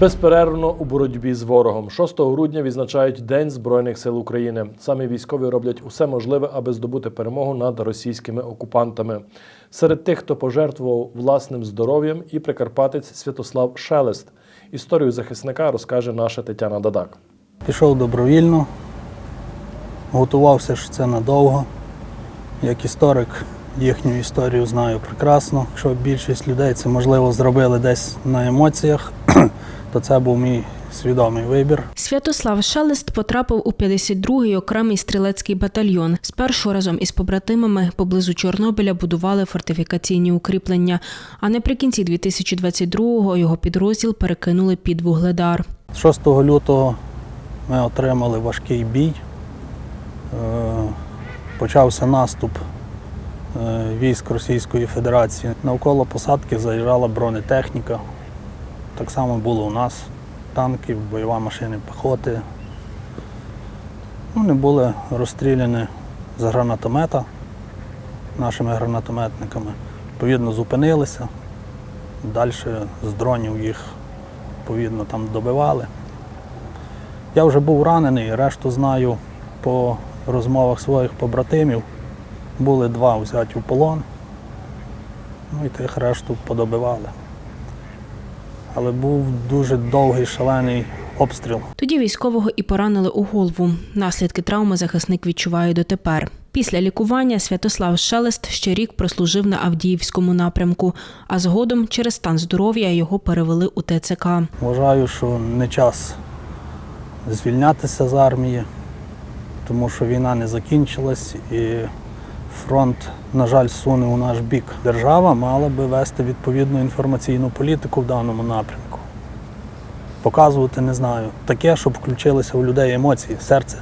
Безперервно у боротьбі з ворогом 6 грудня відзначають День Збройних сил України. Самі військові роблять усе можливе, аби здобути перемогу над російськими окупантами. Серед тих, хто пожертвував власним здоров'ям, і прикарпатець Святослав Шелест. Історію захисника розкаже наша Тетяна Дадак. Пішов добровільно, готувався, що це надовго. Як історик їхню історію знаю прекрасно. Якщо більшість людей це можливо зробили десь на емоціях, то це був мій свідомий вибір. Святослав Шелест потрапив у 52-й окремий стрілецький батальйон. Спершу разом із побратимами поблизу Чорнобиля будували фортифікаційні укріплення. А наприкінці 2022-го його підрозділ перекинули під вугледар. 6 лютого ми отримали важкий бій. Е, Почався наступ е, військ Російської Федерації. Навколо посадки заїжджала бронетехніка. Так само було у нас. Танки, бойова машина піхоти. Вони були розстріляні з гранатомета нашими гранатометниками. Відповідно, зупинилися. Далі з дронів їх відповідно там добивали. Я вже був ранений, решту знаю по розмовах своїх побратимів. Були два взяті у полон, ну і тих решту подобивали. Але був дуже довгий шалений обстріл. Тоді військового і поранили у голову. Наслідки травми захисник відчуває дотепер. Після лікування Святослав Шелест ще рік прослужив на Авдіївському напрямку, а згодом через стан здоров'я його перевели у ТЦК. Вважаю, що не час звільнятися з армії, тому що війна не закінчилась і фронт, на жаль, суне у наш бік. Держава мала би вести відповідну інформаційну політику в даному напрямку. Показувати не знаю. Таке, щоб включилися у людей емоції, серце.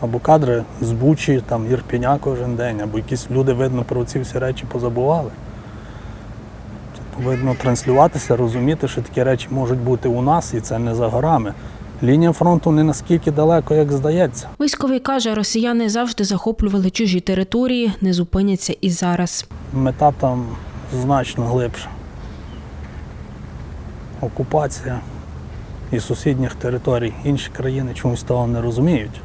Або кадри з Бучі, там Ірпіня кожен день, або якісь люди, видно, про ці всі речі позабували. Це повинно транслюватися, розуміти, що такі речі можуть бути у нас, і це не за горами. Лінія фронту не наскільки далеко, як здається. Військовий каже, росіяни завжди захоплювали чужі території, не зупиняться і зараз. Мета там значно глибша. Окупація і сусідніх територій. Інші країни чомусь того не розуміють.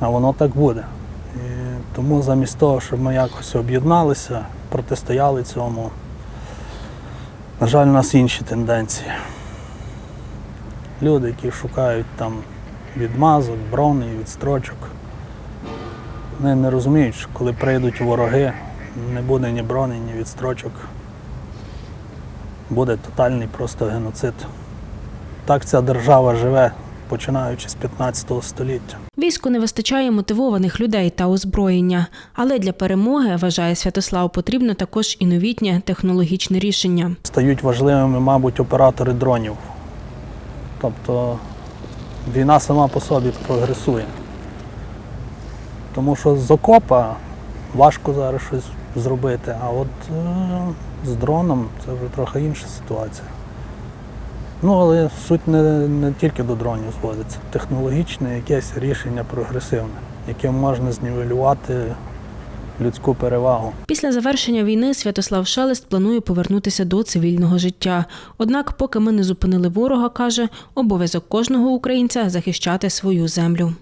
А воно так буде. І тому замість того, щоб ми якось об'єдналися, протистояли цьому, на жаль, у нас інші тенденції. Люди, які шукають там відмазок, броней, відстрочок. Вони не розуміють, що коли прийдуть вороги, не буде ні броней, ні відстрочок. Буде тотальний просто геноцид. Так ця держава живе, починаючи з 15 століття. Війську не вистачає мотивованих людей та озброєння, але для перемоги, вважає Святослав, потрібно також і новітнє технологічне рішення. Стають важливими, мабуть, оператори дронів. Тобто війна сама по собі прогресує. Тому що з окопа важко зараз щось зробити, а от е, з дроном це вже трохи інша ситуація. Ну, але суть не, не тільки до дронів зводиться. Технологічне якесь рішення прогресивне, яким можна знівелювати людську перевагу. Після завершення війни Святослав Шелест планує повернутися до цивільного життя. Однак, поки ми не зупинили ворога, каже, обов'язок кожного українця захищати свою землю.